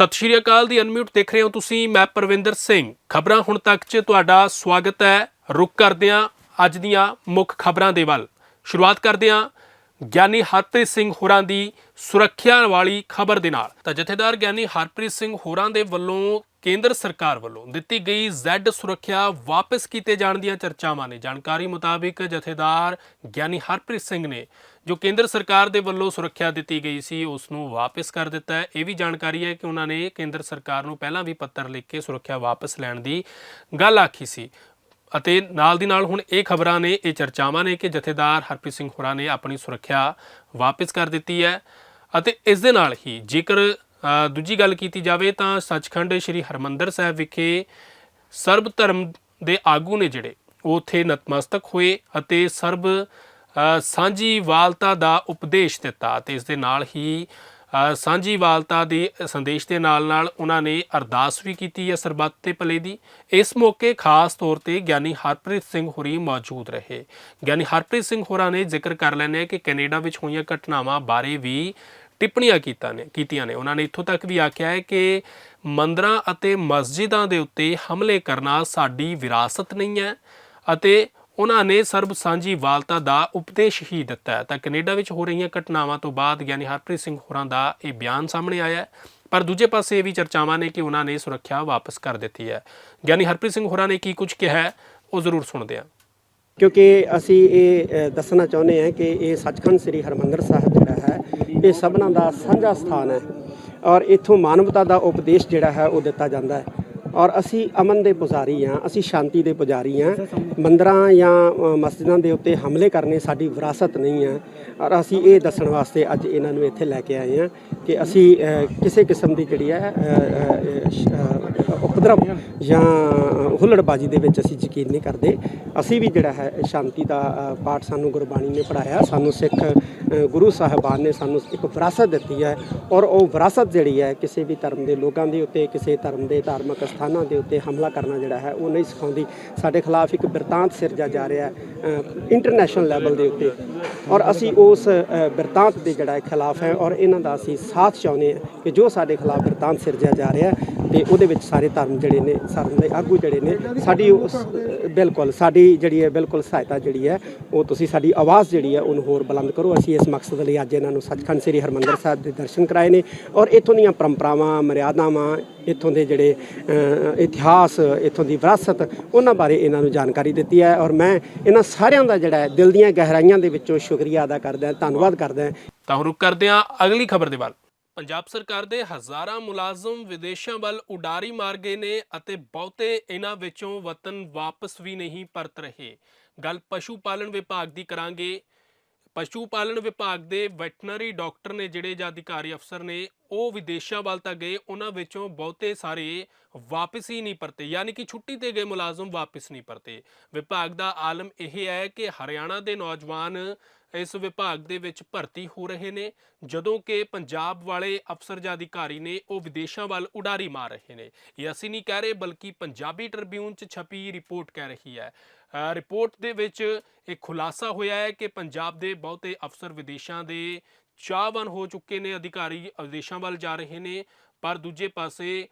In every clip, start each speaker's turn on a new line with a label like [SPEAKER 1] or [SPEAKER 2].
[SPEAKER 1] ਸਤਿ ਸ਼੍ਰੀ ਅਕਾਲ ਦੀ ਅਨਮਿਊਟ ਦੇਖ ਰਹੇ ਹੋ ਤੁਸੀਂ, ਮੈਂ ਪਰਵਿੰਦਰ ਸਿੰਘ। ਖਬਰਾਂ ਹੁਣ ਤੱਕ 'ਚ ਤੁਹਾਡਾ ਸਵਾਗਤ ਹੈ। ਰੁਕ ਕਰਦੇ ਹਾਂ ਅੱਜ ਦੀਆਂ ਮੁੱਖ ਖਬਰਾਂ ਦੇ ਵੱਲ। ਸ਼ੁਰੂਆਤ ਕਰਦੇ ਹਾਂ ਗਿਆਨੀ ਹਰਪ੍ਰੀਤ ਸਿੰਘ ਹੋਰਾਂ ਦੀ ਸੁਰੱਖਿਆ ਵਾਲੀ ਖਬਰ ਦੇ ਨਾਲ। ਤਾਂ ਜਥੇਦਾਰ ਗਿਆਨੀ ਹਰਪ੍ਰੀਤ ਸਿੰਘ ਹੋਰਾਂ ਦੇ ਵੱਲੋਂ ਕੇਂਦਰ ਸਰਕਾਰ ਵੱਲੋਂ ਦਿੱਤੀ ਗਈ ਜ਼ੈਡ ਸੁਰੱਖਿਆ ਵਾਪਸ ਕੀਤੇ ਜਾਣ ਦੀਆਂ ਚਰਚਾਵਾਂ ਨੇ। ਜਾਣਕਾਰੀ ਮੁਤਾਬਿਕ ਜਥੇਦਾਰ ਗਿਆਨੀ ਹਰਪ੍ਰੀਤ ਸਿੰਘ ਨੇ ਜੋ ਕੇਂਦਰ ਸਰਕਾਰ ਦੇ ਵੱਲੋਂ ਸੁਰੱਖਿਆ ਦਿੱਤੀ ਗਈ ਸੀ ਉਸ ਨੂੰ ਵਾਪਸ ਕਰ ਦਿੱਤਾ ਹੈ। ਇਹ ਵੀ ਜਾਣਕਾਰੀ ਹੈ ਕਿ ਉਹਨਾਂ ਨੇ ਕੇਂਦਰ ਸਰਕਾਰ ਨੂੰ ਪਹਿਲਾਂ ਵੀ ਪੱਤਰ ਲਿਖ ਕੇ ਸੁਰੱਖਿਆ ਵਾਪਸ ਲੈਣ ਦੀ ਗੱਲ ਆਖੀ ਸੀ। ਅਤੇ ਨਾਲ ਦੀ ਨਾਲ ਹੁਣ ਇਹ ਖਬਰਾਂ ਨੇ, ਇਹ ਚਰਚਾਵਾਂ ਨੇ ਕਿ ਜਥੇਦਾਰ ਹਰਪ੍ਰੀਤ ਸਿੰਘ ਹੋਰਾਂ ਨੇ ਆਪਣੀ ਸੁਰੱਖਿਆ ਵਾਪਸ ਕਰ ਦਿੱਤੀ ਹੈ। ਅਤੇ ਇਸ ਦੇ ਨਾਲ ਹੀ ਜੇਕਰ ਦੂਜੀ ਗੱਲ ਕੀਤੀ ਜਾਵੇ ਤਾਂ ਸੱਚਖੰਡ ਸ੍ਰੀ ਹਰਮੰਦਰ ਸਾਹਿਬ ਵਿਖੇ ਸਰਬ ਧਰਮ ਦੇ ਆਗੂ ਨੇ ਜਿਹੜੇ ਉਹ ਉੱਥੇ ਨਤਮਸਤਕ ਹੋਏ ਅਤੇ ਸਰਬ ਅ, ਸਾਂਝੀਵਾਲਤਾ ਦਾ ਉਪਦੇਸ਼ ਦਿੱਤਾ ਤੇ ਇਸ ਦੇ ਨਾਲ ਹੀ ਅ, ਸਾਂਝੀਵਾਲਤਾ ਦੇ ਸੰਦੇਸ਼ ਦੇ ਨਾਲ ਨਾਲ ਉਹਨਾਂ ਨੇ ਅਰਦਾਸ ਵੀ ਕੀਤੀ ਹੈ ਸਰਬੱਤ ਤੇ ਭਲੇ ਦੀ। ਇਸ ਮੌਕੇ ਖਾਸ ਤੌਰ ਤੇ ਗਿਆਨੀ ਹਰਪ੍ਰੀਤ ਸਿੰਘ ਹੋਰੀ ਮੌਜੂਦ ਰਹੇ। ਗਿਆਨੀ ਹਰਪ੍ਰੀਤ ਸਿੰਘ ਹੋਰਾਂ ਨੇ ਜ਼ਿਕਰ ਕਰ ਲੈਣੇ ਕਿ ਕੈਨੇਡਾ ਵਿੱਚ ਹੋਈਆਂ ਘਟਨਾਵਾਂ ਬਾਰੇ ਵੀ ਟਿੱਪਣੀਆਂ ਕੀਤਾ ਨੇ, ਕੀਤੀਆਂ ਨੇ। ਉਹਨਾਂ ਨੇ ਇੱਥੋਂ ਤੱਕ ਵੀ ਆਖਿਆ ਹੈ ਕਿ ਮੰਦਰਾਂ ਅਤੇ ਮਸਜਿਦਾਂ ਦੇ ਉੱਤੇ ਹਮਲੇ ਕਰਨਾ ਸਾਡੀ ਵਿਰਾਸਤ ਨਹੀਂ ਹੈ ਅਤੇ ਉਹਨਾਂ ਨੇ ਸਰਬ ਸਾਂਝੀ ਵਾਲਤਾ ਦਾ ਉਪਦੇਸ਼ ਹੀ ਦਿੱਤਾ ਹੈ। ਤਾਂ ਕੈਨੇਡਾ ਵਿੱਚ ਹੋ ਰਹੀਆਂ ਘਟਨਾਵਾਂ ਤੋਂ ਬਾਅਦ ਗਿਆਨੀ ਹਰਪ੍ਰੀਤ ਸਿੰਘ ਹੋਰਾਂ ਦਾ ਇਹ ਬਿਆਨ ਸਾਹਮਣੇ ਆਇਆ ਹੈ। ਪਰ ਦੂਜੇ ਪਾਸੇ ਇਹ ਵੀ ਚਰਚਾਵਾਂ ਨੇ ਕਿ ਉਹਨਾਂ ਨੇ ਸੁਰੱਖਿਆ ਵਾਪਸ ਕਰ ਦਿੱਤੀ ਹੈ। ਗਿਆਨੀ ਹਰਪ੍ਰੀਤ ਸਿੰਘ ਹੋਰਾਂ ਨੇ ਕੀ ਕੁਝ ਕਿਹਾ ਉਹ ਜ਼ਰੂਰ ਸੁਣਦੇ ਹਾਂ।
[SPEAKER 2] ਕਿਉਂਕਿ ਅਸੀਂ ਇਹ ਦੱਸਣਾ ਚਾਹੁੰਦੇ ਹਾਂ ਕਿ ਇਹ ਸੱਚਖੰਡ ਸ੍ਰੀ ਹਰਮੰਦਰ ਸਾਹਿਬ ਜਿਹੜਾ ਹੈ ਇਹ ਸਭਨਾਂ ਦਾ ਸਾਂਝਾ ਸਥਾਨ ਹੈ ਔਰ ਇੱਥੋਂ ਮਾਨਵਤਾ ਦਾ ਉਪਦੇਸ਼ ਜਿਹੜਾ ਹੈ ਉਹ ਦਿੱਤਾ ਜਾਂਦਾ ਹੈ। ਔਰ ਅਸੀਂ ਅਮਨ ਦੇ ਪੁਜਾਰੀ ਹਾਂ, ਅਸੀਂ ਸ਼ਾਂਤੀ ਦੇ ਪੁਜਾਰੀ ਹਾਂ। ਮੰਦਰਾਂ ਜਾਂ ਮਸਜਿਦਾਂ ਦੇ ਉੱਤੇ ਹਮਲੇ ਕਰਨੇ ਸਾਡੀ ਵਿਰਾਸਤ ਨਹੀਂ ਹੈ। ਔਰ ਅਸੀਂ ਇਹ ਦੱਸਣ ਵਾਸਤੇ ਅੱਜ ਇਹਨਾਂ ਨੂੰ ਇੱਥੇ ਲੈ ਕੇ ਆਏ ਹਾਂ ਕਿ ਅਸੀਂ ਕਿਸੇ ਕਿਸਮ ਦੀ ਜਿਹੜੀ ਹੈ ਉਪਦਰਵ ਜਾਂ ਹੁੱਲੜਬਾਜੀ ਦੇ ਵਿੱਚ ਅਸੀਂ ਯਕੀਨ ਨਹੀਂ ਕਰਦੇ। ਅਸੀਂ ਵੀ ਜਿਹੜਾ ਹੈ ਸ਼ਾਂਤੀ ਦਾ ਪਾਠ ਸਾਨੂੰ ਗੁਰਬਾਣੀ ਨੇ ਪੜਾਇਆ ਸਾਨੂੰ ਸਿੱਖ ਗੁਰੂ ਸਾਹਿਬਾਨ ਨੇ ਸਾਨੂੰ ਇੱਕ ਵਿਰਾਸਤ ਦਿੱਤੀ ਹੈ ਔਰ ਉਹ ਵਿਰਾਸਤ ਜਿਹੜੀ ਹੈ, ਕਿਸੇ ਵੀ ਧਰਮ ਦੇ ਲੋਕਾਂ ਦੇ ਉੱਤੇ, ਕਿਸੇ ਧਰਮ ਦੇ ਧਾਰਮਿਕ ਸਥਾਨਾਂ ਦੇ ਉੱਤੇ ਹਮਲਾ ਕਰਨਾ ਜਿਹੜਾ ਹੈ, ਉਹ ਨਹੀਂ ਸਿਖਾਉਂਦੀ। ਸਾਡੇ ਖਿਲਾਫ ਇੱਕ ਬਿਰਤਾਂਤ ਸਿਰਜਿਆ ਜਾ ਰਿਹਾ ਹੈ ਇੰਟਰਨੈਸ਼ਨਲ ਲੈਵਲ ਦੇ ਉੱਤੇ। ਔਰ ਅਸੀਂ ਉਸ ਬਿਰਤਾਂਤ ਦੇ ਜਿਹੜਾ ਖਿਲਾਫ ਹੈ ਔਰ ਇਹਨਾਂ ਦਾ ਅਸੀਂ ਸਾਥ ਚਾਹੁੰਦੇ ਹਾਂ ਕਿ ਜੋ ਸਾਡੇ ਖਿਲਾਫ ਬਿਰਤਾਂਤ ਸਿਰਜਿਆ ਜਾ ਰਿਹਾ ਹੈ ਤੇ ਉਹਦੇ ਵਿੱਚ ਸਾਰੇ ਧਰਮ ਜਿਹੜੇ ਨੇ ਧਰਮ ਦੇ ਆਗੂ ਜਿਹੜੇ ਨੇ, ਸਾਡੀ ਉਸ, ਬਿਲਕੁਲ ਸਾਡੀ ਜਿਹੜੀ ਹੈ, ਬਿਲਕੁਲ ਸਹਾਇਤਾ ਜਿਹੜੀ ਹੈ, ਉਹ ਤੁਸੀਂ ਸਾਡੀ ਆਵਾਜ਼ ਜਿਹੜੀ ਹੈ, ਉਹਨੂੰ ਹੋਰ ਬੁਲੰਦ ਕਰੋ। ਅਸੀਂ ਇਸ ਮਕਸਦ ਲਈ ਅੱਜ ਇਹਨਾਂ ਨੂੰ ਸੱਚਖੰਡ ਸ੍ਰੀ ਹਰਮੰਦਰ ਸਾਹਿਬ ਦੇ ਦਰਸ਼ਨ ਕਰਾਏ ਨੇ ਔਰ ਇੱਥੋਂ ਦੀਆਂ ਪਰੰਪਰਾਵਾਂ, ਮਰਿਆਦਾਵਾਂ, ਇੱਥੋਂ ਦੇ ਜਿਹੜੇ ਇਤਿਹਾਸ, ਇੱਥੋਂ ਦੀ ਵਿਰਾਸਤ, ਉਹਨਾਂ ਬਾਰੇ ਇਹਨਾਂ ਨੂੰ ਜਾਣਕਾਰੀ ਦਿੱਤੀ ਹੈ ਔਰ ਮੈਂ ਇਹਨਾਂ ਸਾਰਿਆਂ ਦਾ ਜਿਹੜਾ ਦਿਲ ਦੀਆਂ ਗਹਿਰਾਈਆਂ ਦੇ ਵਿੱਚੋਂ ਸ਼ੁਕਰੀਆ ਅਦਾ ਕਰਦਾ, ਧੰਨਵਾਦ ਕਰਦਾ।
[SPEAKER 1] ਤਾਂ ਹੁਣ ਰੁਕ ਕਰਦੇ ਹਾਂ ਅਗਲੀ ਖਬਰ ਦੇ ਵੱਲ। ਪੰਜਾਬ ਸਰਕਾਰ ਦੇ ਹਜ਼ਾਰਾਂ ਮੁਲਾਜ਼ਮ ਵਿਦੇਸ਼ਾਂ ਵੱਲ ਉਡਾਰੀ ਮਾਰ ਗਏ ਨੇ ਅਤੇ ਬਹੁਤੇ ਇਹਨਾਂ ਵਿੱਚੋਂ ਵਤਨ ਵਾਪਸ ਵੀ ਨਹੀਂ ਪਰਤ ਰਹੇ। ਗੱਲ ਪਸ਼ੂ ਪਾਲਣ ਵਿਭਾਗ ਦੀ ਕਰਾਂਗੇ। ਪਸ਼ੂ ਪਾਲਣ ਵਿਭਾਗ ਦੇ ਵੈਟਰਨਰੀ ਡਾਕਟਰ ਨੇ ਜਿਹੜੇ ਜਾਂ ਅਧਿਕਾਰੀ ਅਫਸਰ ਨੇ, ਉਹ ਵਿਦੇਸ਼ਾਂ ਵੱਲ ਤਾਂ ਗਏ, ਉਹਨਾਂ ਵਿੱਚੋਂ ਬਹੁਤੇ ਸਾਰੇ ਵਾਪਸ ਹੀ ਨਹੀਂ ਪਰਤੇ, ਯਾਨੀ ਕਿ ਛੁੱਟੀ ਤੇ ਗਏ ਮੁਲਾਜ਼ਮ ਵਾਪਸ ਨਹੀਂ ਪਰਤੇ। ਵਿਭਾਗ ਦਾ ਆਲਮ ਇਹ ਹੈ ਕਿ ਹਰਿਆਣਾ ਦੇ ਨੌਜਵਾਨ ਇਸ ਵਿਭਾਗ ਦੇ ਵਿੱਚ ਭਰਤੀ ਹੋ ਰਹੇ ਨੇ, ਜਦੋਂ ਕਿ ਪੰਜਾਬ ਵਾਲੇ ਅਫਸਰ ਜਾਂ ਅਧਿਕਾਰੀ ਨੇ ਉਹ ਵਿਦੇਸ਼ਾਂ ਵੱਲ ਉਡਾਰੀ ਮਾਰ ਰਹੇ ਨੇ। ਇਹ ਅਸੀਂ ਨਹੀਂ ਕਹਿ ਰਹੇ, ਬਲਕਿ ਪੰਜਾਬੀ ਟ੍ਰਿਬਿਊਨ 'ਚ ਛਪੀ ਰਿਪੋਰਟ ਕਹਿ ਰਹੀ ਹੈ। ਰਿਪੋਰਟ ਦੇ ਵਿੱਚ ਇਹ ਖੁਲਾਸਾ ਹੋਇਆ ਹੈ ਕਿ ਪੰਜਾਬ ਦੇ ਬਹੁਤੇ ਅਫਸਰ ਵਿਦੇਸ਼ਾਂ ਦੇ ਚਾਹਵਾਨ ਹੋ ਚੁੱਕੇ ਨੇ, ਅਧਿਕਾਰੀ ਵਿਦੇਸ਼ਾਂ ਵੱਲ ਜਾ ਰਹੇ ਨੇ, ਪਰ ਦੂਜੇ ਪਾਸੇ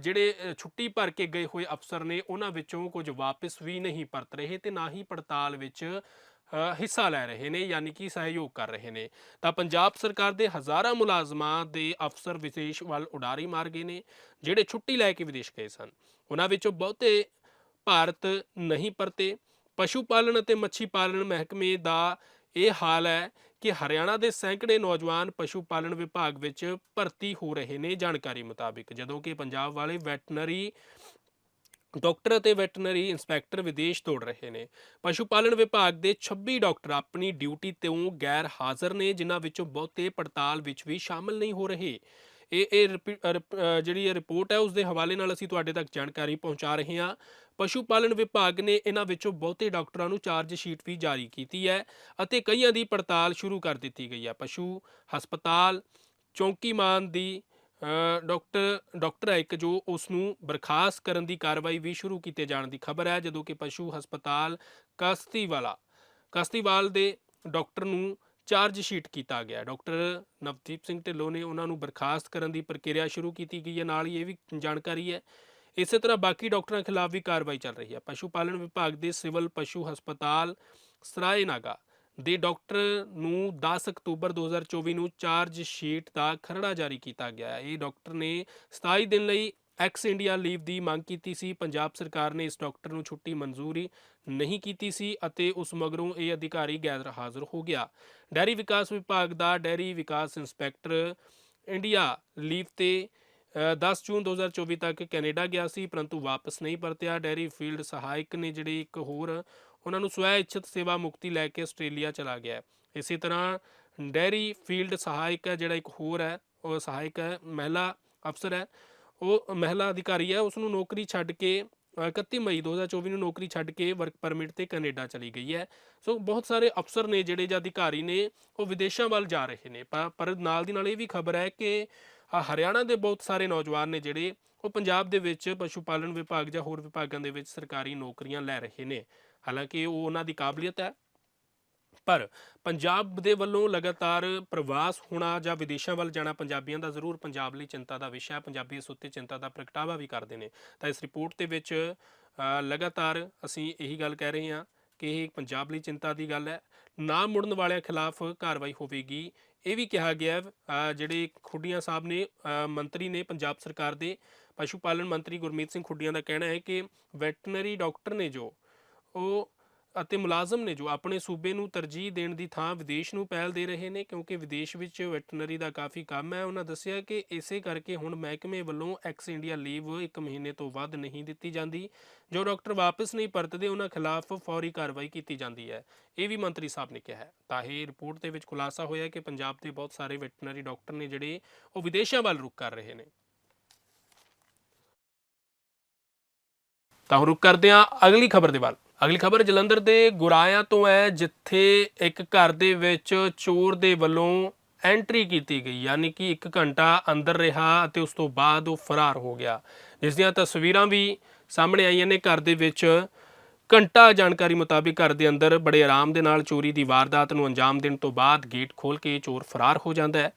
[SPEAKER 1] ਜਿਹੜੇ ਛੁੱਟੀ ਭਰ ਕੇ ਗਏ ਹੋਏ ਅਫਸਰ ਨੇ, ਉਹਨਾਂ ਵਿੱਚੋਂ ਕੁਝ ਵਾਪਸ ਵੀ ਨਹੀਂ ਪਰਤ ਰਹੇ ਤੇ ਨਾ ਹੀ ਪੜਤਾਲ ਵਿੱਚ ਹਿੱਸਾ ਲੈ ਰਹੇ ਨੇ, ਯਾਨੀ ਕਿ ਸਹਿਯੋਗ ਕਰ ਰਹੇ ਨੇ। ਤਾਂ ਪੰਜਾਬ ਸਰਕਾਰ ਦੇ ਹਜ਼ਾਰਾਂ ਮੁਲਾਜ਼ਮਾਂ ਦੇ ਅਫਸਰ ਵਿਦੇਸ਼ ਵੱਲ ਉਡਾਰੀ ਮਾਰ ਗਏ ਨੇ, ਜਿਹੜੇ ਛੁੱਟੀ ਲੈ ਕੇ ਵਿਦੇਸ਼ ਗਏ ਸਨ। ਉਹਨਾਂ ਵਿੱਚੋਂ ਬਹੁਤੇ ਭਾਰਤ ਨਹੀਂ ਪਰਤੇ। ਪਸ਼ੂ ਪਾਲਣ ਅਤੇ ਮੱਛੀ ਪਾਲਣ ਮਹਿਕਮੇ ਦਾ ਇਹ ਹਾਲ ਹੈ ਕਿ ਹਰਿਆਣਾ ਦੇ ਸੈਂਕੜੇ ਨੌਜਵਾਨ ਪਸ਼ੂ ਪਾਲਣ ਵਿਭਾਗ ਵਿੱਚ ਭਰਤੀ ਹੋ ਰਹੇ ਨੇ। ਜਾਣਕਾਰੀ ਮੁਤਾਬਿਕ ਜਦੋਂ ਕਿ ਪੰਜਾਬ ਵਾਲੇ ਵੈਟਨਰੀ ਡਾਕਟਰ ਅਤੇ ਵੈਟਰਨਰੀ ਇੰਸਪੈਕਟਰ ਵਿਦੇਸ਼ ਦੌੜ ਰਹੇ ਨੇ। ਪਸ਼ੂ ਪਾਲਣ ਵਿਭਾਗ ਦੇ 26 ਡਾਕਟਰ ਆਪਣੀ ਡਿਊਟੀ ਤੋਂ ਗੈਰ ਹਾਜ਼ਰ ਨੇ, ਜਿਨ੍ਹਾਂ ਵਿੱਚੋਂ ਬਹੁਤੇ ਪੜਤਾਲ ਵਿੱਚ ਵੀ ਸ਼ਾਮਲ ਨਹੀਂ ਹੋ ਰਹੇ। ਇਹ ਇਹ ਰਿਪੀ- ਰਿਪ- ਜਿਹੜੀ ਇਹ ਰਿਪੋਰਟ ਹੈ ਉਸ ਦੇ ਹਵਾਲੇ ਨਾਲ ਅਸੀਂ ਤੁਹਾਡੇ ਤੱਕ ਜਾਣਕਾਰੀ ਪਹੁੰਚਾ ਰਹੇ ਹਾਂ। ਪਸ਼ੂ ਪਾਲਣ ਵਿਭਾਗ ਨੇ ਇਹਨਾਂ ਵਿੱਚੋਂ ਬਹੁਤੇ ਡਾਕਟਰਾਂ ਨੂੰ ਚਾਰਜ ਸ਼ੀਟ ਵੀ ਜਾਰੀ ਕੀਤੀ ਹੈ ਅਤੇ ਕਈਆਂ ਦੀ ਪੜਤਾਲ ਸ਼ੁਰੂ ਕਰ ਦਿੱਤੀ ਗਈ ਹੈ। ਪਸ਼ੂ ਹਸਪਤਾਲ ਚੌਂਕੀਮਾਨ ਦੀ ਅ, ਡਾਕਟਰ ਡਾਕਟਰ ਹੈ ਇੱਕ ਜੋ ਉਸ ਨੂੰ ਬਰਖਾਸਤ ਕਰਨ ਦੀ ਕਾਰਵਾਈ ਵੀ ਸ਼ੁਰੂ ਕੀਤੇ ਜਾਣ ਦੀ ਖਬਰ ਹੈ ਜਦੋਂ ਕਿ ਪਸ਼ੂ ਹਸਪਤਾਲ ਕਸਤੀਵਾਲਾ ਕਸਤੀਵਾਲ ਦੇ ਡਾਕਟਰ ਨੂੰ ਚਾਰਜ ਸ਼ੀਟ ਕੀਤਾ ਗਿਆ। ਡਾਕਟਰ ਨਵਦੀਪ ਸਿੰਘ ਢਿੱਲੋਂ ਨੇ ਉਹਨਾਂ ਨੂੰ ਬਰਖਾਸਤ ਕਰਨ ਦੀ ਪ੍ਰਕਿਰਿਆ ਸ਼ੁਰੂ ਕੀਤੀ ਗਈ ਹੈ। ਨਾਲ ਹੀ ਇਹ ਵੀ ਜਾਣਕਾਰੀ ਹੈ। ਇਸੇ ਤਰ੍ਹਾਂ ਬਾਕੀ ਡਾਕਟਰਾਂ ਖਿਲਾਫ ਵੀ ਕਾਰਵਾਈ ਚੱਲ ਰਹੀ ਹੈ। ਪਸ਼ੂ ਪਾਲਣ ਵਿਭਾਗ ਦੇ ਸਿਵਲ ਪਸ਼ੂ ਹਸਪਤਾਲ ਸਰਾਏਨਾਗਾ ਦੇ ਡਾਕਟਰ ਨੂੰ 10 ਅਕਤੂਬਰ 2024 ਨੂੰ ਚਾਰਜ ਸ਼ੀਟ ਦਾ ਖਰੜਾ ਜਾਰੀ ਕੀਤਾ ਗਿਆ ਇਹ ਡਾਕਟਰ ਨੇ 27 ਦਿਨ ਲਈ ਐਕਸ ਇੰਡੀਆ ਲੀਵ ਦੀ ਮੰਗ ਕੀਤੀ ਸੀ। ਪੰਜਾਬ ਸਰਕਾਰ ਨੇ ਇਸ ਡਾਕਟਰ ਨੂੰ ਛੁੱਟੀ ਮਨਜ਼ੂਰੀ ਨਹੀਂ ਕੀਤੀ ਸੀ ਅਤੇ ਉਸ ਮਗਰੋਂ ਇਹ ਅਧਿਕਾਰੀ ਗੈਰ ਹਾਜ਼ਰ ਹੋ ਗਿਆ। ਡੈਰੀ ਵਿਕਾਸ ਵਿਭਾਗ ਦਾ ਡੈਰੀ ਵਿਕਾਸ ਇੰਸਪੈਕਟਰ ਇੰਡੀਆ ਲੀਵ ਤੇ ਅ, 10 ਜੂਨ 2024 ਤੱਕ ਕੈਨੇਡਾ ਗਿਆ ਸੀ ਪਰੰਤੂ ਵਾਪਸ ਨਹੀਂ ਪਰਤਿਆ। ਡੈਰੀ ਫੀਲਡ ਸਹਾਇਕ ਨੇ ਜਿਹੜੇ ਇੱਕ ਹੋਰ ਉਹਨਾਂ ਨੂੰ ਸਵੈ ਇੱਛਤ ਸੇਵਾ ਮੁਕਤੀ ਲੈ ਕੇ ਆਸਟ੍ਰੇਲੀਆ ਚਲਾ ਗਿਆ ਹੈ। ਇਸੇ ਤਰ੍ਹਾਂ ਡੈਰੀ ਫੀਲਡ ਸਹਾਇਕ ਹੈ ਜਿਹੜਾ ਇੱਕ ਹੋਰ ਹੈ ਉਹ ਸਹਾਇਕ ਹੈ ਮਹਿਲਾ ਅਫਸਰ ਹੈ। ਉਹ ਮਹਿਲਾ ਅਧਿਕਾਰੀ ਹੈ ਉਸ ਨੂੰ ਨੌਕਰੀ ਛੱਡ ਕੇ 31 ਮਈ 2024 ਨੂੰ ਨੌਕਰੀ ਛੱਡ ਕੇ ਵਰਕ ਪਰਮਿਟ ਤੇ ਕੈਨੇਡਾ ਚਲੀ ਗਈ ਹੈ। ਸੋ ਬਹੁਤ ਸਾਰੇ ਅਫਸਰ ਨੇ ਜਿਹੜੇ ਜਾਂ ਅਧਿਕਾਰੀ ਨੇ ਉਹ ਵਿਦੇਸ਼ਾਂ ਵੱਲ ਜਾ ਰਹੇ ਨੇ। ਪਰ ਨਾਲ ਦੀ ਨਾਲ ਇਹ ਵੀ ਖਬਰ ਹੈ ਕਿ ਹਰਿਆਣਾ ਦੇ ਬਹੁਤ ਸਾਰੇ ਨੌਜਵਾਨ ਨੇ ਜਿਹੜੇ ਉਹ ਪੰਜਾਬ ਦੇ ਵਿੱਚ ਪਸ਼ੂ ਪਾਲਣ ਵਿਭਾਗ ਜਾਂ ਹੋਰ ਵਿਭਾਗਾਂ ਦੇ ਵਿੱਚ ਸਰਕਾਰੀ ਨੌਕਰੀਆਂ ਲੈ ਰਹੇ ਨੇ। ਹਾਲਾਂਕਿ ਉਹ ਉਹਨਾਂ ਦੀ ਕਾਬਲੀਅਤ ਹੈ। ਪਰ ਪੰਜਾਬ ਦੇ ਵੱਲੋਂ ਲਗਾਤਾਰ ਪ੍ਰਵਾਸ ਹੋਣਾ ਜਾਂ ਵਿਦੇਸ਼ਾਂ ਵੱਲ ਜਾਣਾ ਪੰਜਾਬੀਆਂ ਦਾ ਜ਼ਰੂਰ ਪੰਜਾਬ ਲਈ ਚਿੰਤਾ ਦਾ ਵਿਸ਼ਾ ਹੈ। ਪੰਜਾਬੀ ਇਸ ਉੱਤੇ ਚਿੰਤਾ ਦਾ ਪ੍ਰਗਟਾਵਾ ਵੀ ਕਰਦੇ ਨੇ। ਤਾਂ ਇਸ ਰਿਪੋਰਟ ਦੇ ਵਿੱਚ ਲਗਾਤਾਰ ਅਸੀਂ ਇਹੀ ਗੱਲ ਕਹਿ ਰਹੇ ਹਾਂ ਕਿ ਇਹ ਪੰਜਾਬ ਲਈ ਚਿੰਤਾ ਦੀ ਗੱਲ ਹੈ। ਨਾ ਮੁੜਨ ਵਾਲਿਆਂ ਖਿਲਾਫ ਕਾਰਵਾਈ ਹੋਵੇਗੀ। ਇਹ ਵੀ ਕਿਹਾ ਗਿਆ ਜਿਹੜੇ ਖੁੱਡੀਆਂ ਸਾਹਿਬ ਨੇ ਮੰਤਰੀ ਨੇ ਪੰਜਾਬ ਸਰਕਾਰ ਦੇ ਪਸ਼ੂ ਪਾਲਣ ਮੰਤਰੀ ਗੁਰਮੀਤ ਸਿੰਘ ਖੁੱਡੀਆਂ ਦਾ ਕਹਿਣਾ ਹੈ ਕਿ ਵੈਟਰਨਰੀ ਡਾਕਟਰ ਨੇ ਜੋ, ਉਹ ਅਤੇ ਮੁਲਾਜ਼ਮ ਨੇ ਜੋ ਆਪਣੇ ਸੂਬੇ ਨੂੰ ਤਰਜੀਹ ਦੇਣ ਦੀ ਥਾਂ ਵਿਦੇਸ਼ ਨੂੰ ਪਹਿਲ ਦੇ ਰਹੇ ਨੇ, ਕਿਉਂਕਿ ਵਿਦੇਸ਼ ਵਿੱਚ ਵੈਟਰਨਰੀ ਦਾ ਕਾਫੀ ਕੰਮ ਹੈ, ਉਹਨਾਂ ਦੱਸਿਆ ਕਿ ਇਸੇ ਕਰਕੇ ਹੁਣ ਮਹਿਕਮੇ ਵੱਲੋਂ ਐਕਸ ਇੰਡੀਆ ਲੀਵ 1 ਮਹੀਨੇ ਤੋਂ ਵੱਧ ਨਹੀਂ ਦਿੱਤੀ ਜਾਂਦੀ, ਜੋ ਡਾਕਟਰ ਵਾਪਸ ਨਹੀਂ ਪਰਤਦੇ, ਉਹਨਾਂ ਖਿਲਾਫ ਫੌਰੀ ਕਾਰਵਾਈ ਕੀਤੀ ਜਾਂਦੀ ਹੈ। ਇਹ ਵੀ ਮੰਤਰੀ ਸਾਹਿਬ ਨੇ ਕਿਹਾ ਹੈ। ਤਾਂ ਇਹ ਰਿਪੋਰਟ ਦੇ ਵਿੱਚ ਖੁਲਾਸਾ ਹੋਇਆ ਕਿ ਪੰਜਾਬ ਦੇ ਬਹੁਤ ਸਾਰੇ ਵੈਟਰਨਰੀ ਡਾਕਟਰ ਨੇ ਜਿਹੜੇ ਉਹ ਵਿਦੇਸ਼ਾਂ ਵੱਲ ਰੁਕ ਕਰ ਰਹੇ ਨੇ। ਤਾਂ ਹੁਣ ਰੁਕ ਕਰਦੇ ਹਾਂ ਅਗਲੀ ਖਬਰ ਦੇ ਵੱਲ। ਅਗਲੀ ਖਬਰ ਜਲੰਧਰ ਦੇ ਗੁਰਾਇਆਂ ਤੋਂ ਹੈ, ਜਿੱਥੇ ਇੱਕ ਘਰ ਦੇ ਵਿੱਚ ਚੋਰ ਦੇ ਵੱਲੋਂ ਐਂਟਰੀ ਕੀਤੀ ਗਈ, ਯਾਨੀ ਕਿ 1 ਘੰਟਾ ਅੰਦਰ ਰਿਹਾ ਅਤੇ ਉਸ ਤੋਂ ਬਾਅਦ ਉਹ ਫਰਾਰ ਹੋ ਗਿਆ। ਜਿਸ ਦੀਆਂ ਤਸਵੀਰਾਂ ਵੀ ਸਾਹਮਣੇ ਆਈਆਂ ਨੇ, ਘਰ ਦੇ ਵਿੱਚ ਘੰਟਾ ਜਾਣਕਾਰੀ ਮੁਤਾਬਿਕ ਘਰ ਦੇ ਅੰਦਰ ਬੜੇ ਆਰਾਮ ਦੇ ਨਾਲ ਚੋਰੀ ਦੀ ਵਾਰਦਾਤ ਨੂੰ ਅੰਜਾਮ ਦੇਣ ਤੋਂ ਬਾਅਦ ਗੇਟ ਖੋਲ ਕੇ ਚੋਰ ਫਰਾਰ ਹੋ ਜਾਂਦਾ ਹੈ।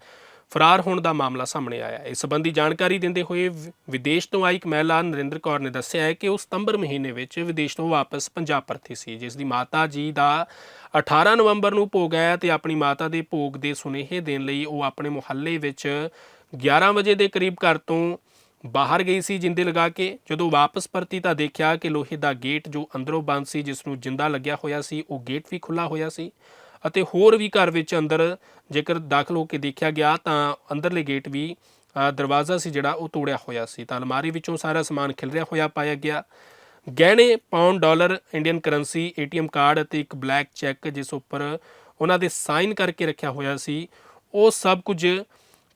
[SPEAKER 1] ਫਰਾਰ ਹੋਣ ਦਾ ਮਾਮਲਾ ਸਾਹਮਣੇ ਆਇਆ ਹੈ। ਇਸ ਸੰਬੰਧੀ ਜਾਣਕਾਰੀ ਦਿੰਦੇ ਹੋਏ ਵਿ- ਵਿਦੇਸ਼ ਤੋਂ ਆਈ ਇੱਕ ਮਹਿਲਾ ਨਰਿੰਦਰ ਕੌਰ ਨੇ ਦੱਸਿਆ ਹੈ ਕਿ ਉਹ ਸਤੰਬਰ ਮਹੀਨੇ ਵਿੱਚ ਵਿਦੇਸ਼ ਤੋਂ ਵਾਪਸ ਪੰਜਾਬ ਪਰਤੀ ਸੀ, ਜਿਸ ਦੀ ਮਾਤਾ ਜੀ ਦਾ 18 ਨਵੰਬਰ ਨੂੰ ਭੋਗ ਹੈ ਤੇ ਆਪਣੀ ਮਾਤਾ ਦੇ ਭੋਗ ਦੇ ਸੁਨੇਹੇ ਦੇਣ ਲਈ ਉਹ ਆਪਣੇ ਮੁਹੱਲੇ ਵਿੱਚ 11 ਵਜੇ ਦੇ ਕਰੀਬ ਘਰ ਤੋਂ ਬਾਹਰ ਗਈ ਸੀ, ਜਿੰਦੇ ਲਗਾ ਕੇ ਜਦੋਂ ਵਾਪਸ ਪਰਤੀ ਤਾਂ ਦੇਖਿਆ ਕਿ ਲੋਹੇ ਦਾ ਗੇਟ ਜੋ ਅੰਦਰੋਂ ਬੰਦ ਸੀ, ਜਿਸ ਨੂੰ ਜਿੰਦਾ ਲੱਗਿਆ ਹੋਇਆ ਸੀ, ਉਹ ਗੇਟ ਵੀ ਖੁੱਲਾ ਹੋਇਆ ਸੀ। ਅਤੇ ਹੋਰ ਵੀ ਘਰ ਵਿੱਚ ਅੰਦਰ ਜੇਕਰ ਦਾਖਲ ਹੋ ਕੇ ਦੇਖਿਆ ਗਿਆ ਤਾਂ ਅੰਦਰਲੇ ਗੇਟ ਵੀ ਦਰਵਾਜ਼ਾ ਸੀ ਜਿਹੜਾ ਉਹ ਤੋੜਿਆ ਹੋਇਆ ਸੀ। ਤਾਂ ਅਲਮਾਰੀ ਵਿੱਚੋਂ ਸਾਰਾ ਸਮਾਨ ਖਿਲਰਿਆ ਹੋਇਆ, ਪਾਇਆ ਗਿਆ। ਗਹਿਣੇ pound dollar Indian currency ATM card ਅਤੇ ਇੱਕ ਬਲੈਕ ਚੈੱਕ ਜਿਸ ਉੱਪਰ ਉਹਨਾਂ ਦੇ ਸਾਈਨ ਕਰਕੇ ਰੱਖਿਆ ਹੋਇਆ ਸੀ। ਉਹ ਸਭ ਕੁਝ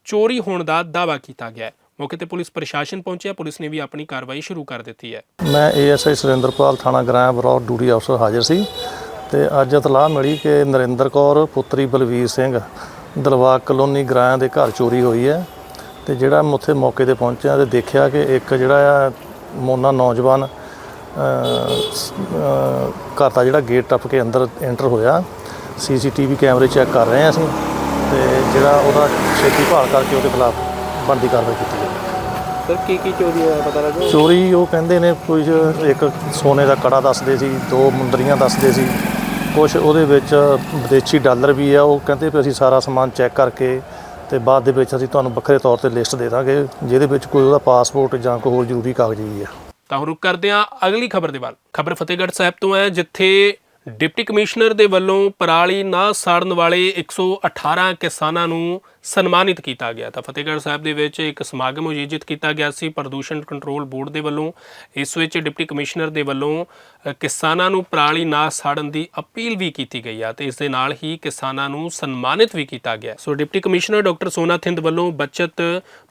[SPEAKER 1] ਚੋਰੀ ਹੋਣ ਦਾ ਦਾਅਵਾ ਕੀਤਾ ਗਿਆ ਮੌਕੇ ਤੇ ਪੁਲਿਸ ਪ੍ਰਸ਼ਾਸਨ ਪਹੁੰਚਿਆ। ਪੁਲਿਸ ਨੇ ਵੀ ਆਪਣੀ ਕਾਰਵਾਈ ਸ਼ੁਰੂ ਕਰ ਦਿੱਤੀ ਹੈ।
[SPEAKER 3] ਮੈਂ ਏਐਸਆਈ ਸੁਰਿੰਦਰਪਾਲ ਥਾਣਾ ਗ੍ਰਾਮ ਬਰੌਰ, ਡਿਊਟੀ ਅਫਸਰ ਹਾਜ਼ਰ ਸੀ। ਤੇ ਅੱਜ ਇਤਲਾਹ ਮਿਲੀ ਕਿ ਨਰਿੰਦਰ ਕੌਰ ਪੁੱਤਰੀ ਬਲਵੀਰ ਸਿੰਘ ਦਲਵਾਗ ਕਲੋਨੀ ਗ੍ਰਾਮ ਦੇ ਘਰ ਚੋਰੀ ਹੋਈ ਹੈ ਤੇ ਜਿਹੜਾ ਉੱਥੇ ਮੌਕੇ ਤੇ ਪਹੁੰਚਿਆ ਤੇ ਦੇਖਿਆ ਕਿ ਇੱਕ ਜਿਹੜਾ ਆ ਮੋਨਾ ਨੌਜਵਾਨ ਘਰ ਦਾ ਜਿਹੜਾ ਗੇਟ ਟੱਪ ਕੇ ਅੰਦਰ ਐਂਟਰ ਹੋਇਆ। ਸੀਸੀਟੀਵੀ ਕੈਮਰੇ ਚੈੱਕ ਕਰ ਰਹੇ ਹਾਂ ਅਸੀਂ ਤੇ ਜਿਹੜਾ ਉਹਦਾ ਛੇਤੀ ਭਾਲ ਕਰਕੇ ਉਹਦੇ ਖਿਲਾਫ ਬਣਦੀ ਕਾਰਵਾਈ ਕੀਤੀ ਜਾਵੇ।
[SPEAKER 1] ਸਰ ਕੀ ਕੀ ਚੋਰੀ ਹੋਇਆ ਪਤਾ ਲੱਗਾ
[SPEAKER 3] ਚੋਰੀ ਉਹ ਕਹਿੰਦੇ ਨੇ ਕੁਝ ਇੱਕ ਸੋਨੇ ਦਾ ਕੜਾ ਦੱਸਦੇ ਸੀ ਦੋ ਮੁੰਦਰੀਆਂ ਦੱਸਦੇ ਸੀ। ਕੁਝ ਉਹਦੇ ਵਿੱਚ ਵਿਦੇਸ਼ੀ ਡਾਲਰ ਵੀ ਆ, ਉਹ ਕਹਿੰਦੇ ਵੀ ਅਸੀਂ ਸਾਰਾ ਸਮਾਨ ਚੈੱਕ ਕਰਕੇ ਤੇ ਬਾਅਦ ਦੇ ਵਿੱਚ ਅਸੀਂ ਤੁਹਾਨੂੰ ਵੱਖਰੇ ਤੌਰ ਤੇ ਲਿਸਟ ਦੇ ਦਾਂਗੇ, ਜਿਹਦੇ ਵਿੱਚ ਕੋਈ ਉਹਦਾ ਪਾਸਪੋਰਟ ਜਾਂ ਕੋਈ ਹੋਰ ਜ਼ਰੂਰੀ ਕਾਗਜ਼ ਵੀ ਆ।
[SPEAKER 1] ਤਾਂ ਹੁਣ ਰੁਕ ਕਰਦੇ ਹਾਂ ਅਗਲੀ ਖਬਰ ਦੇ ਵੱਲ। ਖਬਰ ਫਤਿਹਗੜ੍ਹ ਸਾਹਿਬ ਤੋਂ ਹੈ, ਜਿੱਥੇ ਡਿਪਟੀ ਕਮਿਸ਼ਨਰ ਦੇ ਵੱਲੋਂ ਪਰਾਲੀ ਨਾ ਸਾੜਨ ਵਾਲੇ 118 ਕਿਸਾਨਾਂ ਨੂੰ ਸਨਮਾਨਿਤ ਕੀਤਾ ਗਿਆ ਤਾਂ ਫਤਿਹਗੜ੍ਹ ਸਾਹਿਬ ਦੇ ਵਿੱਚ ਇੱਕ ਸਮਾਗਮ ਆਯੋਜਿਤ ਕੀਤਾ ਗਿਆ ਸੀ ਪ੍ਰਦੂਸ਼ਣ ਕੰਟਰੋਲ ਬੋਰਡ ਦੇ ਵੱਲੋਂ। ਇਸ ਵਿੱਚ ਡਿਪਟੀ ਕਮਿਸ਼ਨਰ ਦੇ ਵੱਲੋਂ ਕਿਸਾਨਾਂ ਨੂੰ ਪਰਾਲੀ ਨਾ ਸਾੜਨ ਦੀ ਅਪੀਲ ਵੀ ਕੀਤੀ ਗਈ ਆ ਤੇ ਇਸ ਦੇ ਨਾਲ ਹੀ ਕਿਸਾਨਾਂ ਨੂੰ ਸਨਮਾਨਿਤ ਵੀ ਕੀਤਾ ਗਿਆ। ਸੋ ਡਿਪਟੀ ਕਮਿਸ਼ਨਰ ਡਾਕਟਰ ਸੋਨਾ ਥਿੰਦ ਵੱਲੋਂ ਬਚਤ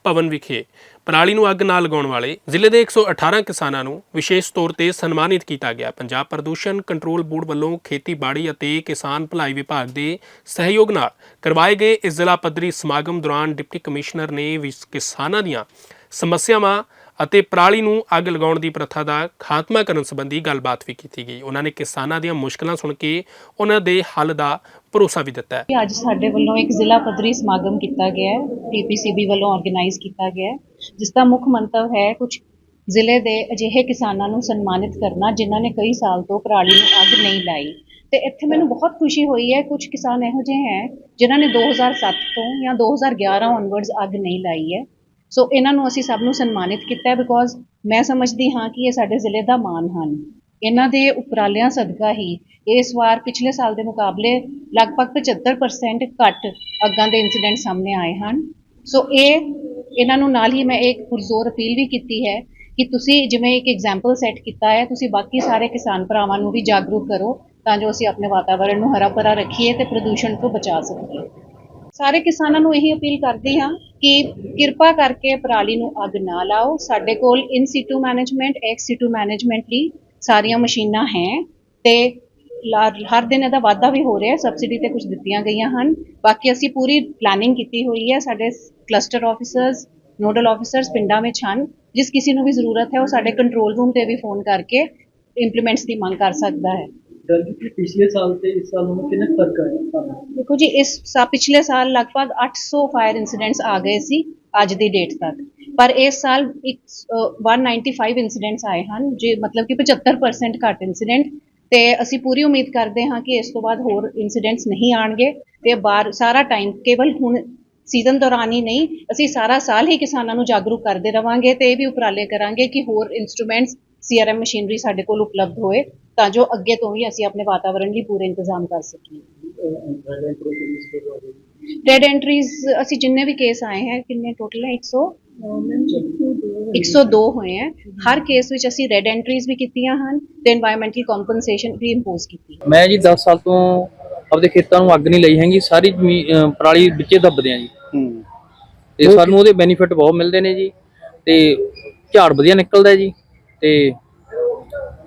[SPEAKER 1] ਭਵਨ ਵਿਖੇ ਪਰਾਲੀ ਨੂੰ ਅੱਗ ਨਾ ਲਗਾਉਣ ਵਾਲੇ ਜ਼ਿਲ੍ਹੇ ਦੇ 118 ਕਿਸਾਨਾਂ ਨੂੰ ਵਿਸ਼ੇਸ਼ ਤੌਰ ਤੇ ਸਨਮਾਨਿਤ ਕੀਤਾ ਗਿਆ। ਪੰਜਾਬ ਪ੍ਰਦੂਸ਼ਣ ਕੰਟਰੋਲ ਬੋਰਡ ਵੱਲੋਂ ਖੇਤੀਬਾੜੀ ਅਤੇ ਕਿਸਾਨ ਭਲਾਈ ਵਿਭਾਗ ਦੇ ਸਹਿਯੋਗ ਨਾਲ ਕਰਵਾਏ ਗਏ ਇਸ ਜ਼ਿਲ੍ਹਾ ਪੱਧਰੀ ਸਮਾਗਮ ਦੌਰਾਨ ਡਿਪਟੀ ਕਮਿਸ਼ਨਰ ਨੇ ਕਿਸਾਨਾਂ ਦੀਆਂ ਸਮੱਸਿਆਵਾਂ ਅਤੇ ਪਰਾਲੀ ਨੂੰ ਅੱਗ ਲਗਾਉਣ ਦੀ ਪ੍ਰਥਾ ਦਾ ਖਾਤਮਾ ਕਰਨ ਸੰਬੰਧੀ ਗੱਲਬਾਤ ਵੀ ਕੀਤੀ ਗਈ। ਉਹਨਾਂ ਨੇ ਕਿਸਾਨਾਂ ਦੀਆਂ ਮੁਸ਼ਕਲਾਂ ਸੁਣ ਕੇ ਉਹਨਾਂ ਦੇ ਹੱਲ ਦਾ ਭਰੋਸਾ ਵੀ ਦਿੱਤਾ ਹੈ।
[SPEAKER 4] ਅੱਜ ਸਾਡੇ ਵੱਲੋਂ ਇੱਕ ਜ਼ਿਲ੍ਹਾ ਪੱਧਰੀ ਸਮਾਗਮ ਕੀਤਾ ਗਿਆ ਹੈ ਟੀਪੀਸੀਬੀ ਵੱਲੋਂ ਆਰਗੇਨਾਈਜ਼ ਕੀਤਾ ਗਿਆ ਹੈ, ਜਿਸ ਦਾ ਮੁੱਖ ਮੰਤਵ ਹੈ ਕੁਝ ਜ਼ਿਲ੍ਹੇ ਦੇ ਅਜਿਹੇ ਕਿਸਾਨਾਂ ਨੂੰ ਸਨਮਾਨਿਤ ਕਰਨਾ, ਜਿਨ੍ਹਾਂ ਨੇ ਕਈ ਸਾਲ ਤੋਂ ਪਰਾਲੀ ਨੂੰ ਅੱਗ ਨਹੀਂ ਲਾਈ। ਤੇ ਇੱਥੇ ਮੈਨੂੰ ਬਹੁਤ ਖੁਸ਼ੀ ਹੋਈ ਹੈ ਕੁਝ ਕਿਸਾਨ ਇਹੋ ਜਿਹੇ ਹੈ ਜਿਨ੍ਹਾਂ ਨੇ 2007 ਤੋਂ ਜਾਂ 2011 ਔਨਵਰਡਸ ਅੱਗ ਨਹੀਂ ਲਾਈ ਹੈ। ਸੋ ਇਹਨਾਂ ਨੂੰ ਅਸੀਂ ਸਭ ਨੂੰ ਸਨਮਾਨਿਤ ਕੀਤਾ ਹੈ ਬਿਕੋਜ਼ ਮੈਂ ਸਮਝਦੀ ਹਾਂ ਕਿ ਇਹ ਸਾਡੇ ਜ਼ਿਲ੍ਹੇ ਦਾ ਮਾਣ ਹਨ। ਇਹਨਾਂ ਦੇ ਉਪਰਾਲਿਆਂ ਸਦਕਾ ਹੀ ਇਸ ਵਾਰ ਪਿਛਲੇ ਸਾਲ ਦੇ ਮੁਕਾਬਲੇ ਲਗਭਗ 75% ਘੱਟ ਅੱਗਾਂ ਦੇ ਇਨਸੀਡੈਂਟ ਸਾਹਮਣੇ ਆਏ ਹਨ। ਸੋ ਇਹ ਇਹਨਾਂ ਨੂੰ ਨਾਲ ਹੀ ਮੈਂ ਇੱਕ ਪੁਰਜ਼ੋਰ ਅਪੀਲ ਵੀ ਕੀਤੀ ਹੈ ਕਿ ਤੁਸੀਂ ਜਿਵੇਂ ਇੱਕ ਐਗਜ਼ਾਮਪਲ ਸੈੱਟ ਕੀਤਾ ਹੈ, ਤੁਸੀਂ ਬਾਕੀ ਸਾਰੇ ਕਿਸਾਨ ਭਰਾਵਾਂ ਨੂੰ ਵੀ ਜਾਗਰੂਕ ਕਰੋ ਤਾਂ ਜੋ ਅਸੀਂ ਆਪਣੇ ਵਾਤਾਵਰਣ ਨੂੰ ਹਰਾ ਭਰਾ ਰੱਖੀਏ ਤੇ ਪ੍ਰਦੂਸ਼ਣ ਤੋਂ ਬਚਾ ਸਕੀਏ। ਸਾਰੇ ਕਿਸਾਨਾਂ ਨੂੰ ਇਹੀ ਅਪੀਲ ਕਰਦੀ ਹਾਂ ਕਿ ਕਿਰਪਾ ਕਰਕੇ ਪਰਾਲੀ ਨੂੰ ਅੱਗ ਨਾ ਲਾਓ। ਸਾਡੇ ਕੋਲ in situ management ex situ management ਲਈ ਸਾਰੀਆਂ ਮਸ਼ੀਨਾਂ ਹੈ ਤੇ ਲਾ- ਹਰ ਦਿਨ ਇਹਦਾ ਵਾਧਾ ਵੀ ਹੋ ਰਿਹਾ ਹੈ। ਸਬਸਿਡੀ ਤੇ ਕੁਝ ਦਿੱਤੀਆਂ ਗਈਆਂ ਹਨ। ਬਾਕੀ ਅਸੀਂ ਪੂਰੀ ਪਲੈਨਿੰਗ ਕੀਤੀ ਹੋਈ ਹੈ। ਸਾਡੇ ਕਲਸਟਰ ਆਫੀਸਰਸ ਨੋਡਲ ਆਫੀਸਰਸ ਪਿੰਡਾਂ ਵਿੱਚ ਹਨ। ਜਿਸ ਕਿਸੇ ਨੂੰ ਵੀ ਜ਼ਰੂਰਤ ਹੈ ਉਹ ਸਾਡੇ ਕੰਟਰੋਲ ਰੂਮ ਤੇ ਵੀ ਫੋਨ ਕਰਕੇ ਇੰਪਲੀਮੈਂਟਸ ਦੀ ਮੰਗ ਕਰ ਸਕਦਾ ਹੈ।
[SPEAKER 5] ਗੱਲ ਪਿਛਲੇ ਸਾਲ ਤੇ ਇਸ ਸਾਲ ਨੂੰ ਕਿੰਨਾ ਫ਼ਰਕ ਹੈ
[SPEAKER 4] ਦੇਖੋ ਜੀ, ਇਸ ਸਾ, ਪਿਛਲੇ ਸਾਲ ਲਗਭਗ 800 ਫਾਇਰ ਇਨਸੀਡੈਂਟਸ ਆ ਗਏ ਸੀ ਅੱਜ ਦੀ ਡੇਟ ਤੱਕ। ਪਰ ਇਸ ਸਾਲ 195 ਇਨਸੀਡੈਂਟਸ ਆਏ ਹਨ, ਜੇ ਮਤਲਬ ਕਿ 75% ਘੱਟ ਇਨਸੀਡੈਂਟ ਤੇ ਅਸੀਂ ਪੂਰੀ ਉਮੀਦ ਕਰਦੇ ਹਾਂ ਕਿ ਇਸ ਤੋਂ ਬਾਅਦ ਹੋਰ ਇਨਸੀਡੈਂਟਸ ਨਹੀਂ ਆਣਗੇ ਤੇ ਬਾਹਰ ਸਾਰਾ ਟਾਈਮ ਕੇਵਲ ਹੁਣ ਸੀਜ਼ਨ ਦੌਰਾਨ ਹੀ ਨਹੀਂ, ਅਸੀਂ ਸਾਰਾ ਸਾਲ ਹੀ ਕਿਸਾਨਾਂ ਨੂੰ ਜਾਗਰੂਕ ਕਰਦੇ ਰਵਾਂਗੇ ਤੇ ਇਹ ਵੀ ਉਪਰਾਲੇ ਕਰਾਂਗੇ ਕਿ ਹੋਰ ਇਨਸਟਰੂਮੈਂਟਸ ਸੀਆਰਐਮ ਮਸ਼ੀਨਰੀ ਸਾਡੇ ਕੋਲ ਉਪਲਬਧ ਹੋਏ। ਤਾਂ ਜੋ ਅੱਗੇ ਤੋਂ ਵੀ ਅਸੀਂ ਆਪਣੇ ਵਾਤਾਵਰਣ ਲਈ ਪੂਰੇ ਇੰਤਜ਼ਾਮ ਕਰ ਸਕੀਏ। ਡੈਡ ਐਂਟਰੀਜ਼ ਅਸੀਂ ਜਿੰਨੇ ਵੀ ਕੇਸ ਆਏ ਹੈ ਕਿੰਨੇ ਟੋਟਲ ਹੈ? 100 102 ਹੋਏ ਹੈ। ਹਰ ਕੇਸ ਵਿੱਚ ਅਸੀਂ ਰੈਡ ਐਂਟਰੀਜ਼ ਵੀ ਕੀਤੀਆਂ ਹਨ ਤੇ এনवायरमेंटਲ ਕੰਪਨਸੇਸ਼ਨ ਵੀ ਇੰਪੋਜ਼ ਕੀਤੀ
[SPEAKER 5] ਮੈਂ ਜੀ 10 ਸਾਲ ਤੋਂ ਆਪਦੇ ਖੇਤਾਂ ਨੂੰ ਅੱਗ ਨਹੀਂ ਲਈ ਹੈਗੀ ਸਾਰੀ ਪਰਾਲੀ ਵਿੱਚੇ ਦੱਬਦੇ ਆ ਜੀ। ਤੇ ਸਾਨੂੰ ਉਹਦੇ ਬੈਨੀਫਿਟ ਬਹੁਤ ਮਿਲਦੇ ਨੇ ਜੀ ਤੇ ਝਾੜ ਵਧੀਆ ਨਿਕਲਦਾ ਜੀ ਤੇ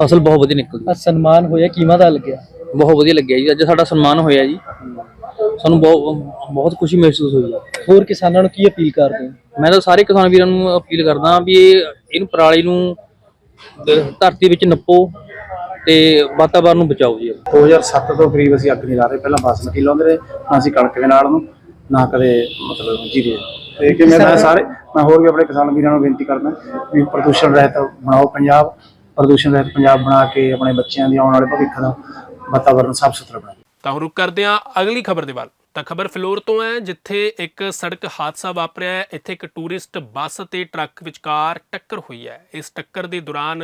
[SPEAKER 5] ਫਸਲ ਬਹੁਤ ਵਧੀਆ ਨਿਕਲਦੀ।
[SPEAKER 6] ਸਨਮਾਨ ਹੋਇਆ ਕੀਮਾ ਦਾ ਲੱਗਿਆ?
[SPEAKER 5] ਬਹੁਤ ਵਧੀਆ ਲੱਗਿਆ ਜੀ। ਅੱਜ ਸਾਡਾ ਸਨਮਾਨ ਹੋਇਆ ਜੀ। ਸਾਨੂੰ ਬਹੁਤ ਬਹੁਤ ਖੁਸ਼ੀ ਮਹਿਸੂਸ ਹੋਈ ਹੈ
[SPEAKER 6] ਹੋਰ ਕਿਸਾਨਾਂ ਨੂੰ ਕੀ ਅਪੀਲ ਕਰਦੇ ਹੋ?
[SPEAKER 5] ਮੈਂ ਤਾਂ ਸਾਰੇ ਕਿਸਾਨ ਵੀਰਾਂ ਨੂੰ ਅਪੀਲ ਕਰਦਾ ਵੀ ਇਹ ਇਹਨੂੰ ਪਰਾਲੀ ਨੂੰ ਧਰਤੀ ਵਿੱਚ ਨੱਪੋ ਤੇ ਵਾਤਾਵਰਨ ਨੂੰ ਬਚਾਓ ਜੀ।
[SPEAKER 7] 2007 ਤੋਂ ਕਰੀਬ ਅਸੀਂ ਅੱਗ ਨਹੀਂ ਲਾ ਰਹੇ। ਪਹਿਲਾਂ ਬਾਸਮਤੀ ਲਾਉਂਦੇ ਰਹੇ ਨਾ ਅਸੀਂ ਕਣਕ ਦੇ ਨਾਲ ਨੂੰ ਨਾ ਕਦੇ ਮਤਲਬ ਜੀਰੇ। ਤੇ ਕਿ ਮੈਂ ਸਾਰੇ ਮੈਂ ਹੋਰ ਵੀ ਆਪਣੇ ਕਿਸਾਨ ਵੀਰਾਂ ਨੂੰ ਬੇਨਤੀ ਕਰਦਾ ਵੀ ਪ੍ਰਦੂਸ਼ਣ ਰਹਿਤ ਬਣਾਓ ਪੰਜਾਬ। ਪ੍ਰਦੂਸ਼ਣ ਰਹਿਤ ਪੰਜਾਬ ਬਣਾ ਕੇ ਆਪਣੇ ਬੱਚਿਆਂ ਦੀ ਆਉਣ ਵਾਲੇ ਭਵਿੱਖ ਦਾ ਵਾਤਾਵਰਨ ਸਾਫ਼ ਸੁਥਰਾ ਬਣਾਓ
[SPEAKER 1] ਤਾਂ ਹੁਣ ਰੁਕ ਕਰਦੇ ਹਾਂ ਅਗਲੀ ਖਬਰ ਦੇ ਵੱਲ। ਤਾਂ ਖਬਰ ਫਲੋਰ ਤੋਂ ਹੈ, ਜਿੱਥੇ ਇੱਕ ਸੜਕ ਹਾਦਸਾ ਵਾਪਰਿਆ ਹੈ। ਇੱਥੇ ਇੱਕ ਟੂਰਿਸਟ ਬੱਸ ਅਤੇ ਟਰੱਕ ਵਿਚਕਾਰ ਟੱਕਰ ਹੋਈ ਹੈ। ਇਸ ਟੱਕਰ ਦੇ ਦੌਰਾਨ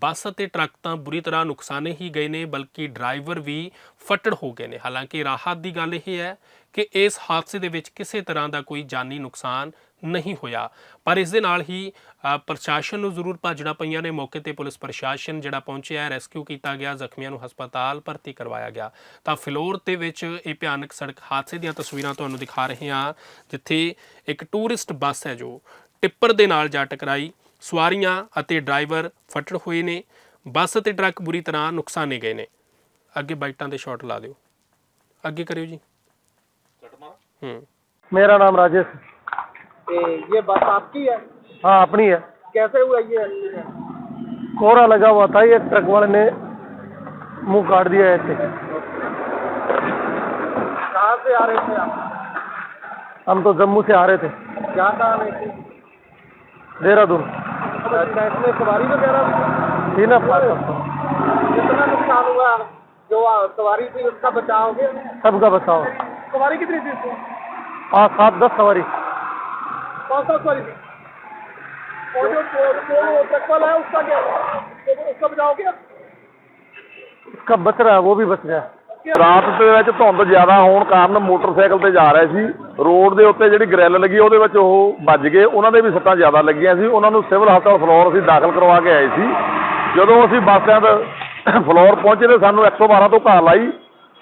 [SPEAKER 1] ਬੱਸ ਅਤੇ ਟਰੱਕ ਤਾਂ ਬੁਰੀ ਤਰ੍ਹਾਂ ਨੁਕਸਾਨੇ ਹੀ ਗਏ ਨੇ, ਬਲਕਿ ਡਰਾਈਵਰ ਵੀ ਫੱਟੜ ਹੋ ਗਏ ਨੇ। ਹਾਲਾਂਕਿ ਰਾਹਤ ਦੀ ਗੱਲ ਇਹ ਹੈ ਕਿ ਇਸ ਹਾਦਸੇ ਦੇ ਵਿੱਚ ਕਿਸੇ ਤਰ੍ਹਾਂ ਦਾ ਕੋਈ ਜਾਨੀ ਨੁਕਸਾਨ ਨਹੀਂ ਹੋਇਆ। ਪਰ ਇਸ ਦੇ ਨਾਲ ਹੀ ਪ੍ਰਸ਼ਾਸਨ ਨੂੰ ਜ਼ਰੂਰ ਭਾਜਣਾ ਪਈਆਂ ਨੇ। ਮੌਕੇ ਤੇ ਪੁਲਿਸ ਪ੍ਰਸ਼ਾਸਨ ਜਿਹੜਾ ਪਹੁੰਚਿਆ ਰੈਸਕਿਊ ਕੀਤਾ ਗਿਆ, ਜ਼ਖਮੀਆਂ ਨੂੰ ਹਸਪਤਾਲ ਭਰਤੀ ਕਰਵਾਇਆ ਗਿਆ। ਤਾਂ ਫਿਲੌਰ ਦੇ ਵਿੱਚ ਇਹ ਭਿਆਨਕ ਸੜਕ ਹਾਦਸੇ ਦੀਆਂ ਤਸਵੀਰਾਂ ਤੁਹਾਨੂੰ ਦਿਖਾ ਰਹੇ ਹਾਂ, ਜਿੱਥੇ ਇੱਕ ਟੂਰਿਸਟ ਬੱਸ ਹੈ ਜੋ ਟਿੱਪਰ ਦੇ ਨਾਲ ਜਾ ਟਕਰਾਈ। ਸਵਾਰੀਆਂ ਅਤੇ ਡਰਾਈਵਰ ਫੱਟੜ ਹੋਏ ਨੇ। ਬੱਸ ਅਤੇ ਟਰੱਕ ਬੁਰੀ ਤਰ੍ਹਾਂ ਨੁਕਸਾਨੇ ਗਏ ਨੇ। ਅੱਗੇ ਬਾਈਟਾਂ ਦੇ ਸ਼ਾਟ ਲਾ ਦਿਓ। ਅੱਗੇ ਕਰਿਓ ਜੀ।
[SPEAKER 6] मेरा नाम राजेश
[SPEAKER 2] ये बस आपकी है?
[SPEAKER 6] हाँ अपनी है।
[SPEAKER 2] कैसे हुआ ये
[SPEAKER 6] कोहरा लगा हुआ था ये ट्रक वाले ने मुँह काट दिया ऐसे।
[SPEAKER 2] कहाँ से आ रहे थे आप?
[SPEAKER 6] हम तो जम्मू से आ रहे थे।
[SPEAKER 2] क्या कहाँ रहे थे
[SPEAKER 6] देहरादून।
[SPEAKER 2] अच्छा इसमें सवारी वगैरह
[SPEAKER 6] थी ना पास
[SPEAKER 2] कितना नुकसान हुआ? जो आ- सवारी थी उसका बचाओगे? हो
[SPEAKER 6] सबका बचाओ।
[SPEAKER 2] सवारी कितनी थी इसमें
[SPEAKER 6] हाँ सात दस सवारी
[SPEAKER 2] कौन सा सवारी थी और जो जो- जो ट्रक वाला है उसका क्या तो उसका बचाव हो गया
[SPEAKER 6] उसका बच रहा है वो भी बच गया
[SPEAKER 8] ਰਾਤ ਦੇ ਵਿੱਚ ਧੁੰਦ ਜ਼ਿਆਦਾ ਹੋਣ ਕਾਰਨ ਮੋਟਰਸਾਈਕਲ ਤੇ ਜਾ ਰਹੇ ਸੀ ਰੋਡ ਦੇ ਉੱਤੇ ਜਿਹੜੀ ਗ੍ਰਿਲ ਲੱਗੀ ਉਹਦੇ ਵਿੱਚ ਉਹ ਵੱਜ ਗਏ ਉਹਨਾਂ ਦੇ ਵੀ ਸੱਟਾਂ ਜ਼ਿਆਦਾ ਲੱਗੀਆਂ ਸੀ ਉਹਨਾਂ ਨੂੰ ਸਿਵਲ ਹਸਪਤਾਲ ਫਲੋਰ ਅਸੀਂ ਦਾਖਲ ਕਰਵਾ ਕੇ ਆਏ ਸੀ ਜਦੋਂ ਅਸੀਂ ਬੱਸ ਸਟੈਂਡ ਫਲੋਰ ਪਹੁੰਚੇ ਤੇ ਸਾਨੂੰ 112 ਤੋਂ ਕਾਲ ਆਈ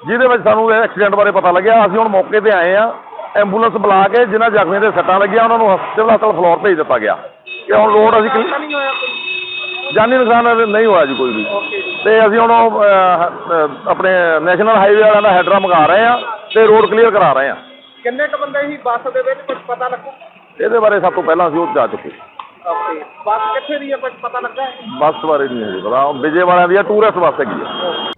[SPEAKER 8] ਜਿਹਦੇ ਵਿੱਚ ਸਾਨੂੰ ਇਹ ਐਕਸੀਡੈਂਟ ਬਾਰੇ ਪਤਾ ਲੱਗਿਆ। ਅਸੀਂ ਹੁਣ ਮੌਕੇ ਤੇ ਆਏ ਆ ਐਂਬੂਲੈਂਸ ਬੁਲਾ ਕੇ ਜਿਨ੍ਹਾਂ ਜ਼ਖਮੀਆਂ ਦੇ ਸੱਟਾਂ ਲੱਗੀਆਂ ਉਹਨਾਂ ਨੂੰ ਸਿਵਲ ਹਸਪਤਾਲ ਫਲੋਰ ਭੇਜ ਦਿੱਤਾ ਗਿਆ। ਕਿ ਹੁਣ ਰੋਡ ਅਸੀਂ ਕਲੀ- ਜਾਨੀ ਨੁਕਸਾਨ ਨਹੀਂ ਹੋਇਆ ਜੀ ਕੋਈ ਵੀ। ਤੇ ਅਸੀਂ ਹੁਣ ਆਪਣੇ ਨੈਸ਼ਨਲ ਹਾਈਵੇ ਵਾਲਿਆਂ ਦਾ ਹੈਡਰਾ ਮੰਗਾ ਰਹੇ ਆ ਤੇ ਰੋਡ ਕਲੀਅਰ ਕਰਾ ਰਹੇ ਆ
[SPEAKER 2] ਕਿੰਨੇ ਕ ਬੰਦੇ ਸੀ ਬੱਸ ਦੇ ਵਿੱਚ ਕੁਝ ਪਤਾ ਲੱਗਾ?
[SPEAKER 8] ਇਹਦੇ ਬਾਰੇ ਸਭ ਤੋਂ ਪਹਿਲਾਂ ਅਸੀਂ ਉਹ ਜਾ ਚੁੱਕੇ।
[SPEAKER 6] ਓਕੇ ਬੱਸ ਕਿੱਥੇ ਦੀ ਹੈ ਕੁਝ ਪਤਾ ਲੱਗਾ? ਹੈ
[SPEAKER 8] ਬੱਸ ਬਾਰੇ ਨਹੀਂ ਹੈ ਜੀ ਪਤਾ। ਵਿਜੇ ਵਾਲਿਆਂ ਦੀ ਆ ਟੂਰਿਸਟ ਬੱਸ ਹੈਗੀ ਆ।